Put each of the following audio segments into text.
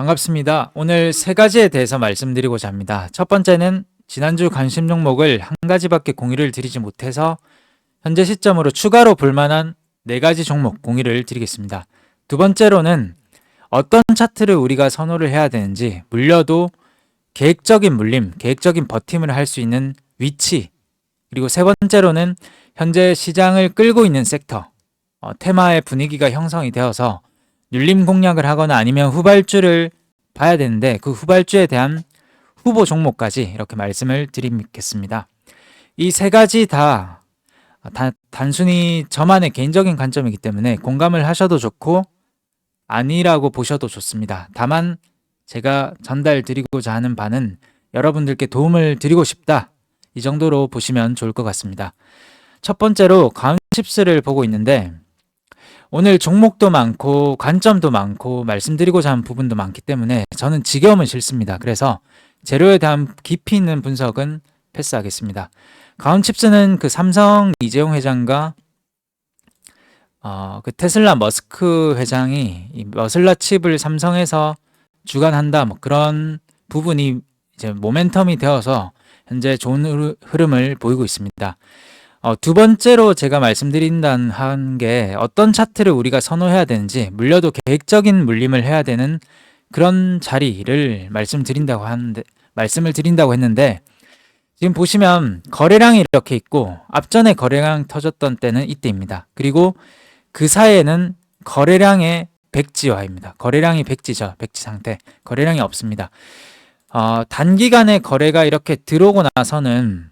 반갑습니다. 오늘 세 가지에 대해서 말씀드리고자 합니다. 첫 번째는 지난주 관심 종목을 한 가지밖에 공유를 드리지 못해서 현재 시점으로 추가로 볼만한 네 가지 종목 공유를 드리겠습니다. 두 번째로는 어떤 차트를 우리가 선호를 해야 되는지 물려도 계획적인 물림, 계획적인 버팀을 할 수 있는 위치 그리고 세 번째로는 현재 시장을 끌고 있는 섹터 어, 테마의 분위기가 형성이 되어서 눌림 공략을 하거나 아니면 후발주를 봐야 되는데 그 후발주에 대한 후보 종목까지 이렇게 말씀을 드리겠습니다. 이 세 가지 다 다- 단순히 저만의 개인적인 관점이기 때문에 공감을 하셔도 좋고 아니라고 보셔도 좋습니다. 다만 제가 전달 드리고자 하는 바는 여러분들께 도움을 드리고 싶다. 이 정도로 보시면 좋을 것 같습니다. 첫 번째로 가운칩스를 보고 있는데 오늘 종목도 많고 관점도 많고 말씀드리고자 하는 부분도 많기 때문에 저는 지겨움은 싫습니다. 그래서 재료에 대한 깊이 있는 분석은 패스하겠습니다. 가운칩스는 그 삼성 이재용 회장과 어, 그 테슬라 머스크 회장이 이 머슬라 칩을 삼성에서 주관한다 뭐 그런 부분이 이제 모멘텀이 되어서 현재 좋은 흐름을 보이고 있습니다. 어, 두 번째로 제가 말씀드린다는 한 게 어떤 차트를 우리가 선호해야 되는지 물려도 계획적인 물림을 해야 되는 그런 자리를 말씀드린다고 하는데 말씀을 드린다고 했는데 지금 보시면 거래량이 이렇게 있고 앞전에 거래량 터졌던 때는 이때입니다. 그리고 그 사이에는 거래량의 백지화입니다. 거래량이 백지죠. 백지 상태. 거래량이 없습니다. 어, 단기간에 거래가 이렇게 들어오고 나서는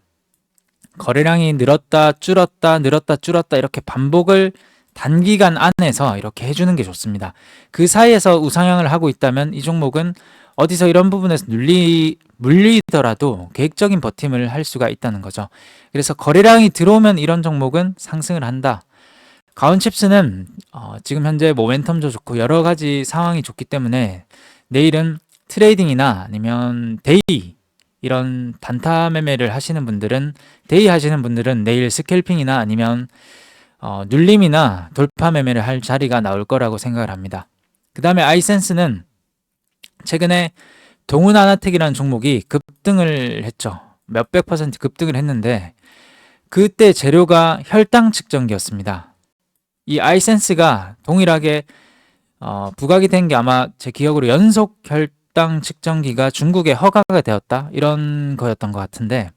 거래량이 늘었다 줄었다 늘었다 줄었다 이렇게 반복을 단기간 안에서 이렇게 해주는 게 좋습니다. 그 사이에서 우상향을 하고 있다면 이 종목은 어디서 이런 부분에서 눌리 물리더라도 계획적인 버팀을 할 수가 있다는 거죠. 그래서 거래량이 들어오면 이런 종목은 상승을 한다. 가온칩스는 어, 지금 현재 모멘텀도 좋고 여러 가지 상황이 좋기 때문에 내일은 트레이딩이나 아니면 데이 이런 단타 매매를 하시는 분들은 데이 하시는 분들은 내일 스캘핑이나 아니면 어, 눌림이나 돌파 매매를 할 자리가 나올 거라고 생각을 합니다. 그 다음에 아이센스는 최근에 동훈 아나텍이라는 종목이 급등을 했죠. 몇백 퍼센트 급등을 했는데 그때 재료가 혈당 측정기였습니다. 이 아이센스가 동일하게 어, 부각이 된 게 아마 제 기억으로 연속 혈 당 측정기가 중국에 허가가 되었다 이런 거였던 것 같은데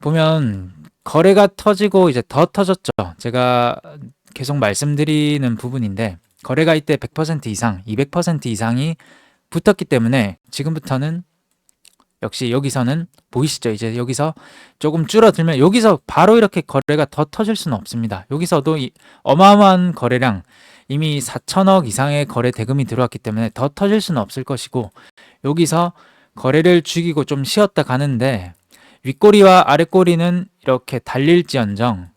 보면 거래가 터지고 이제 더 터졌죠. 제가 계속 말씀드리는 부분인데 거래가 이때 100% 이상, 200% 이상이 붙었기 때문에 지금부터는 역시 여기서는 보이시죠? 이제 여기서 조금 줄어들면 여기서 바로 이렇게 거래가 더 터질 수는 없습니다. 여기서도 이 어마어마한 거래량 이미 4천억 이상의 거래 대금이 들어왔기 때문에 더 터질 수는 없을 것이고 여기서 거래를 죽이고 좀 쉬었다 가는데 윗꼬리와 아랫꼬리는 이렇게 달릴지언정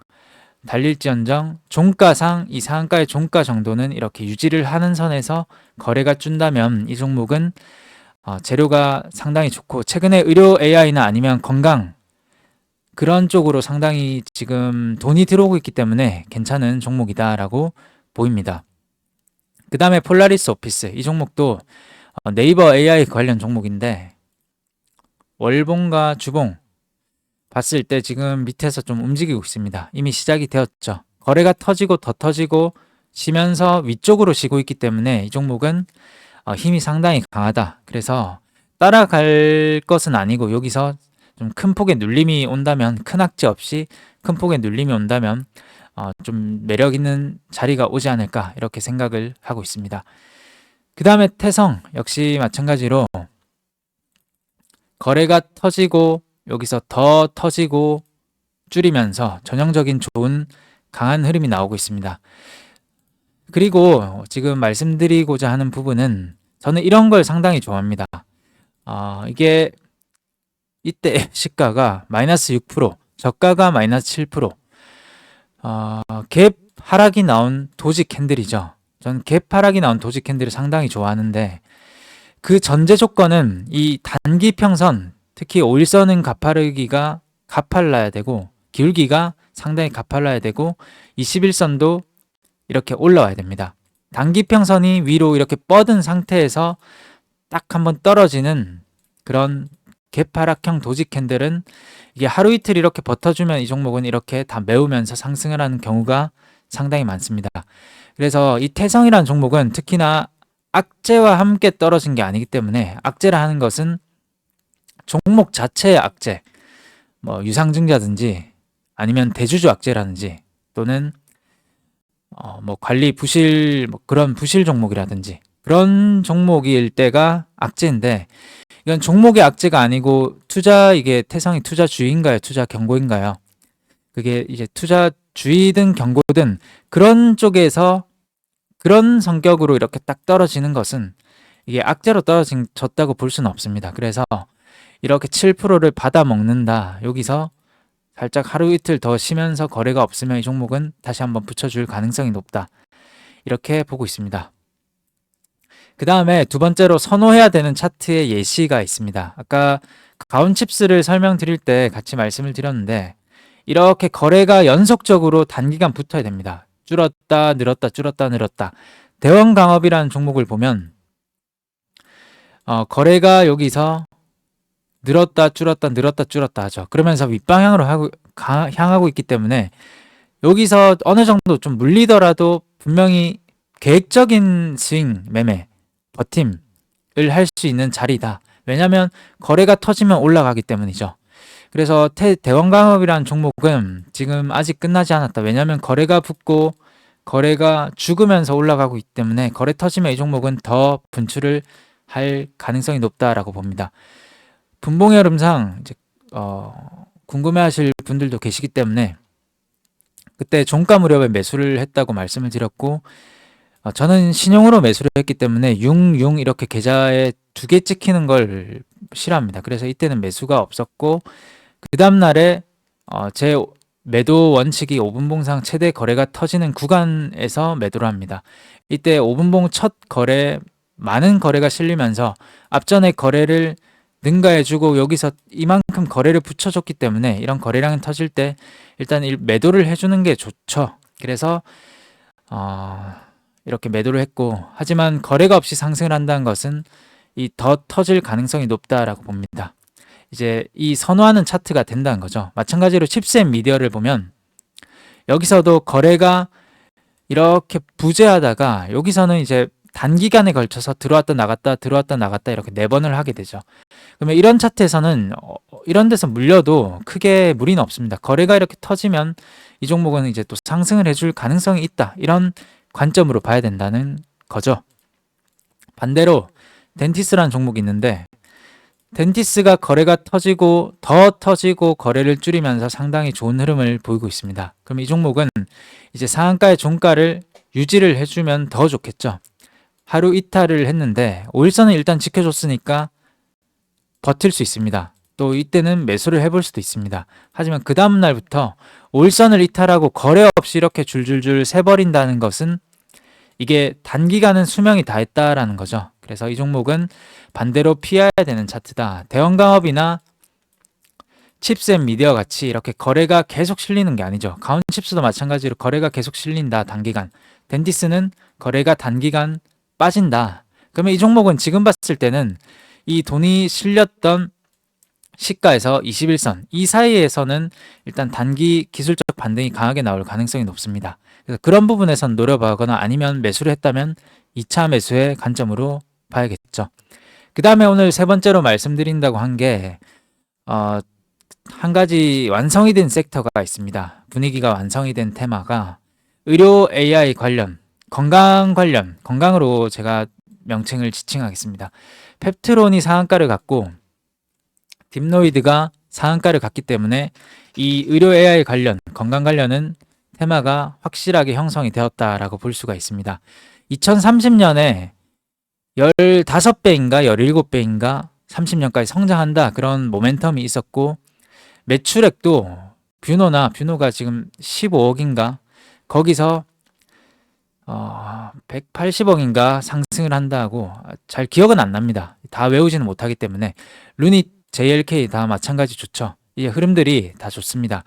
달릴지언정 종가상 이 상한가의 종가 정도는 이렇게 유지를 하는 선에서 거래가 준다면 이 종목은 어, 재료가 상당히 좋고 최근에 의료 AI나 아니면 건강 그런 쪽으로 상당히 지금 돈이 들어오고 있기 때문에 괜찮은 종목이다라고 보입니다. 그 다음에 폴라리스 오피스 이 종목도 어, 네이버 AI 관련 종목인데 월봉과 주봉 봤을 때 지금 밑에서 좀 움직이고 있습니다. 이미 시작이 되었죠. 거래가 터지고 더 터지고 쉬면서 위쪽으로 쉬고 있기 때문에 이 종목은 어, 힘이 상당히 강하다. 그래서 따라갈 것은 아니고 여기서 좀 큰 폭의 눌림이 온다면 큰 악재 없이 큰 폭의 눌림이 온다면 어, 좀 매력 있는 자리가 오지 않을까 이렇게 생각을 하고 있습니다. 그 다음에 태성 역시 마찬가지로 거래가 터지고 여기서 더 터지고 줄이면서 전형적인 좋은 강한 흐름이 나오고 있습니다. 그리고 지금 말씀드리고자 하는 부분은 저는 이런 걸 상당히 좋아합니다. 어, 이게 이때 시가가 마이너스 6%, 저가가 마이너스 7%, 어, 갭 하락이 나온 도지 캔들이죠. 저는 갭 하락이 나온 도지 캔들을 상당히 좋아하는데 그 전제 조건은 이 단기 평선, 특히 5일선은 가파르기가 가팔라야 되고 기울기가 상당히 가팔라야 되고 21선도 이렇게 올라와야 됩니다. 단기 평선이 위로 이렇게 뻗은 상태에서 딱 한번 떨어지는 그런 개파락형 도지 캔들은 이게 하루 이틀 이렇게 버텨주면 이 종목은 이렇게 다 메우면서 상승을 하는 경우가 상당히 많습니다. 그래서 이 태성이라는 종목은 특히나 악재와 함께 떨어진 게 아니기 때문에 악재라 하는 것은 종목 자체의 악재, 뭐 유상증자든지 아니면 대주주 악재라든지 또는 어, 뭐 관리 부실 뭐 그런 부실 종목이라든지 그런 종목일 때가 악재인데 이건 종목의 악재가 아니고 투자 이게 태성이 투자 주의인가요? 투자 경고인가요? 그게 이제 투자 주의든 경고든 그런 쪽에서 그런 성격으로 이렇게 딱 떨어지는 것은 이게 악재로 떨어졌다고 볼 수는 없습니다. 그래서 이렇게 7%를 받아 먹는다. 여기서 살짝 하루 이틀 더 쉬면서 거래가 없으면 이 종목은 다시 한번 붙여줄 가능성이 높다. 이렇게 보고 있습니다. 그 다음에 두 번째로 선호해야 되는 차트의 예시가 있습니다. 아까 가온칩스를 설명드릴 때 같이 말씀을 드렸는데 이렇게 거래가 연속적으로 단기간 붙어야 됩니다. 줄었다 늘었다 줄었다 늘었다. 대원 강업이라는 종목을 보면 어, 거래가 여기서 늘었다 줄었다 늘었다 줄었다 하죠. 그러면서 윗방향으로 하고, 가, 향하고 있기 때문에 여기서 어느 정도 좀 물리더라도 분명히 계획적인 스윙 매매 버팀을 할 수 있는 자리다. 왜냐하면 거래가 터지면 올라가기 때문이죠. 그래서 태, 대원강업이라는 종목은 지금 아직 끝나지 않았다. 왜냐하면 거래가 붙고 거래가 죽으면서 올라가고 있기 때문에 거래 터지면 이 종목은 더 분출을 할 가능성이 높다라고 봅니다. 분봉의 흐름상 이제 어, 궁금해하실 분들도 계시기 때문에 그때 종가 무렵에 매수를 했다고 말씀을 드렸고 어, 저는 신용으로 매수를 했기 때문에 66 이렇게 계좌에 두 개 찍히는 걸 싫어합니다. 그래서 이때는 매수가 없었고 그 다음 날에 어, 제 매도 원칙이 5분봉상 최대 거래가 터지는 구간에서 매도를 합니다. 이때 5분봉 첫 거래 많은 거래가 실리면서 앞전에 거래를 능가해주고 여기서 이만큼 거래를 붙여줬기 때문에 이런 거래량이 터질 때 일단 매도를 해주는 게 좋죠. 그래서 어, 이렇게 매도를 했고 하지만 거래가 없이 상승을 한다는 것은 이 더 터질 가능성이 높다라고 봅니다. 이제 이 선호하는 차트가 된다는 거죠. 마찬가지로 칩셋 미디어를 보면 여기서도 거래가 이렇게 부재하다가 여기서는 이제 단기간에 걸쳐서 들어왔다 나갔다 들어왔다 나갔다 이렇게 네 번을 하게 되죠. 그러면 이런 차트에서는 어, 이런 데서 물려도 크게 무리는 없습니다. 거래가 이렇게 터지면 이 종목은 이제 또 상승을 해줄 가능성이 있다. 이런 관점으로 봐야 된다는 거죠. 반대로 덴티스라는 종목이 있는데 덴티스가 거래가 터지고 더 터지고 거래를 줄이면서 상당히 좋은 흐름을 보이고 있습니다. 그럼 이 종목은 이제 상한가의 종가를 유지를 해주면 더 좋겠죠. 하루 이탈을 했는데 5일선은 일단 지켜줬으니까 버틸 수 있습니다. 또 이때는 매수를 해볼 수도 있습니다. 하지만 그 다음 날부터 5일선을 이탈하고 거래 없이 이렇게 줄줄줄 세버린다는 것은 이게 단기간은 수명이 다 했다라는 거죠. 그래서 이 종목은 반대로 피해야 되는 차트다. 대형강업이나 칩셋 미디어 같이 이렇게 거래가 계속 실리는 게 아니죠. 가온칩스도 마찬가지로 거래가 계속 실린다. 단기간. 덴디스는 거래가 단기간 빠진다. 그러면 이 종목은 지금 봤을 때는 이 돈이 실렸던 시가에서 21선 이 사이에서는 일단 단기 기술적 반등이 강하게 나올 가능성이 높습니다. 그래서 그런 부분에선 노려보거나 아니면 매수를 했다면 2차 매수의 관점으로 봐야겠죠. 그 다음에 오늘 세 번째로 말씀드린다고 한 게, 어, 한 가지 완성이 된 섹터가 있습니다. 분위기가 완성이 된 테마가 의료 AI 관련, 건강 관련, 건강으로 제가 명칭을 지칭하겠습니다. 펩트론이 상한가를 갖고 딥노이드가 상한가를 갖기 때문에 이 의료 AI 관련, 건강 관련은 테마가 확실하게 형성이 되었다라고 볼 수가 있습니다. 2030년에 15배인가 17배인가 30년까지 성장한다 그런 모멘텀이 있었고 매출액도 뷰노나 뷰노가 지금 15억인가 거기서 어, 180억인가 상승을 한다고 잘 기억은 안 납니다. 다 외우지는 못하기 때문에 루닛 JLK 다 마찬가지 좋죠. 이 흐름들이 다 좋습니다.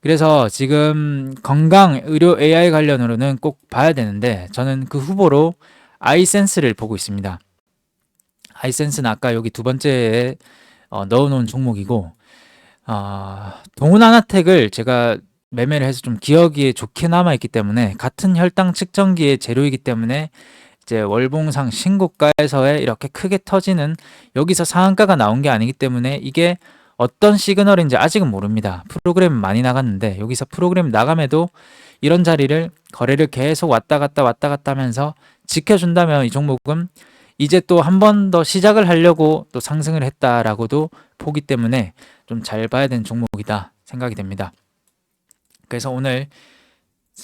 그래서 지금 건강 의료 AI 관련으로는 꼭 봐야 되는데 저는 그 후보로 아이센스를 보고 있습니다. 하이센스는 아까 여기 두 번째에 어, 넣어놓은 종목이고 아, 동훈 하나텍을 제가 매매를 해서 좀 기억이 좋게 남아 있기 때문에 같은 혈당 측정기의 재료이기 때문에 이제 월봉상 신고가에서의 이렇게 크게 터지는 여기서 상한가가 나온 게 아니기 때문에 이게 어떤 시그널인지 아직은 모릅니다. 프로그램 많이 나갔는데 여기서 프로그램 나감에도 이런 자리를 거래를 계속 왔다 갔다 왔다 갔다 하면서 지켜준다면 이 종목은 이제 또 한 번 더 시작을 하려고 또 상승을 했다라고도 보기 때문에 좀 잘 봐야 되는 종목이다 생각이 됩니다. 그래서 오늘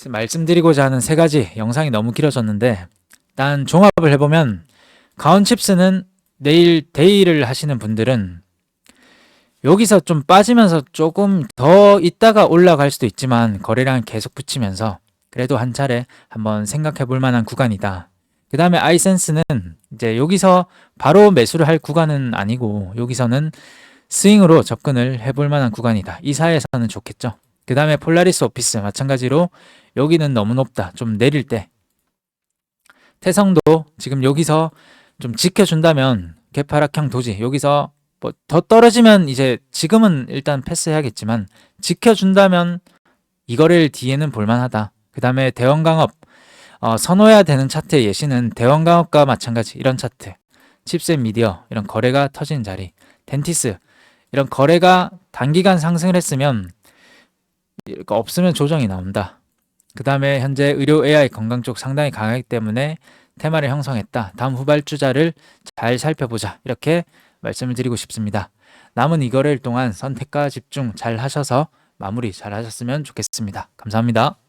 말씀드리고자 하는 세 가지 영상이 너무 길어졌는데 일단 종합을 해보면 가온칩스는 내일 데이를 하시는 분들은 여기서 좀 빠지면서 조금 더 있다가 올라갈 수도 있지만 거래량을 계속 붙이면서 그래도 한 차례 한번 생각해 볼 만한 구간이다. 그 다음에 아이센스는 이제 여기서 바로 매수를 할 구간은 아니고 여기서는 스윙으로 접근을 해볼 만한 구간이다. 이 사이에서는 좋겠죠. 그 다음에 폴라리스 오피스 마찬가지로 여기는 너무 높다. 좀 내릴 때. 태성도 지금 여기서 좀 지켜준다면 개파락형 도지. 여기서 뭐 더 떨어지면 이제 지금은 일단 패스해야겠지만 지켜준다면 이거를 뒤에는 볼만하다. 그 다음에 대원강업 어, 선호해야 되는 차트의 예시는 대원강업과 마찬가지. 이런 차트. 칩셋 미디어 이런 거래가 터지는 자리. 덴티스 이런 거래가 단기간 상승을 했으면 이거 없으면 조정이 나온다. 그 다음에 현재 의료 AI 건강 쪽 상당히 강하기 때문에 테마를 형성했다. 다음 후발주자를 잘 살펴보자. 이렇게 말씀을 드리고 싶습니다. 남은 이거를 동안 선택과 집중 잘 하셔서 마무리 잘 하셨으면 좋겠습니다. 감사합니다.